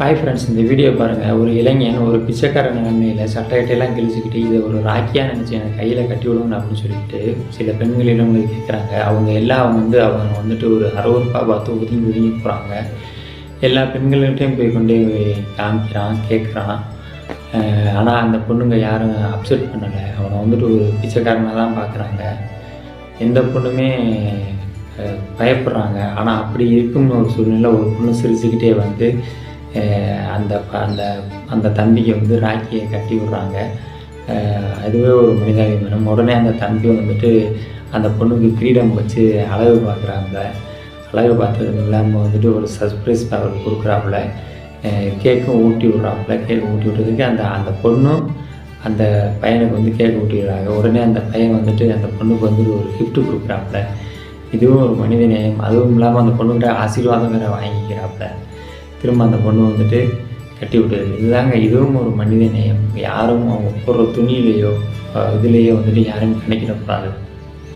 Hi friends இந்த video பாருங்கள் ஒரு இளைஞன் ஒரு பிச்சைக்கார நிலைமையில் சட்டையட்டையெல்லாம் கிழிச்சிக்கிட்டு இதை ஒரு ராக்கியாக நினச்சி எனக்கு கையில் கட்டி விடுவோம் அப்படின்னு சொல்லிட்டு சில பெண்களிடம் வந்து கேட்குறாங்க அவங்க எல்லாம் வந்து அவங்க வந்துட்டு ஒரு அறுபதுரூபா பார்த்து ஒதுங்கி ஒதுங்கி போகிறாங்க எல்லா பெண்கள்கிட்டையும் போய் கொண்டு காமிக்கிறான் கேட்குறான் ஆனால் அந்த பொண்ணுங்க யாரும் அப்செட் பண்ணலை. அவனை வந்துட்டு ஒரு பிச்சைக்காரனாக தான் பார்க்குறாங்க எந்த பொண்ணுமே பயப்படுறாங்க. ஆனால் அப்படி இருக்கும்னு ஒரு சூழ்நிலை ஒரு பொண்ணு சிரிச்சுக்கிட்டே வந்து அந்த அந்த அந்த தம்பிக்கு வந்து ராக்கியை கட்டி விடுறாங்க. அதுவே ஒரு மனிதாபிமானம். உடனே அந்த தம்பி வந்துட்டு அந்த பொண்ணுக்கு ஃப்ரீடம் வச்சு அழகு பார்க்குறாங்க. அழகு பார்த்தது இல்லாமல் வந்துட்டு ஒரு சர்ப்ரைஸ் அவர் கொடுக்குறாப்புல. கேக்கும் ஊட்டி விட்றாப்புல. கேக் ஊட்டி விட்டதுக்கு அந்த அந்த பொண்ணும் அந்த பையனுக்கு வந்து கேக் ஊட்டிடுறாங்க. உடனே அந்த பையன் வந்துட்டு அந்த பொண்ணுக்கு வந்துட்டு ஒரு கிஃப்ட்டு கொடுக்குறாப்புல. இதுவும் ஒரு மனித நேயம். அதுவும் இல்லாமல் அந்த பொண்ணுகிட்ட ஆசீர்வாதம் வேறு வாங்கிக்கிறாப்புல. திரும்ப அந்த பொண்ணு வந்துட்டு கட்டி விட்டுறது இதுதாங்க இதுவும் ஒரு மனித நேயம். யாரும் அவங்க போடுற துணியிலையோ இதுலேயோ வந்துட்டு யாரும் கணக்கிடக்கூடாது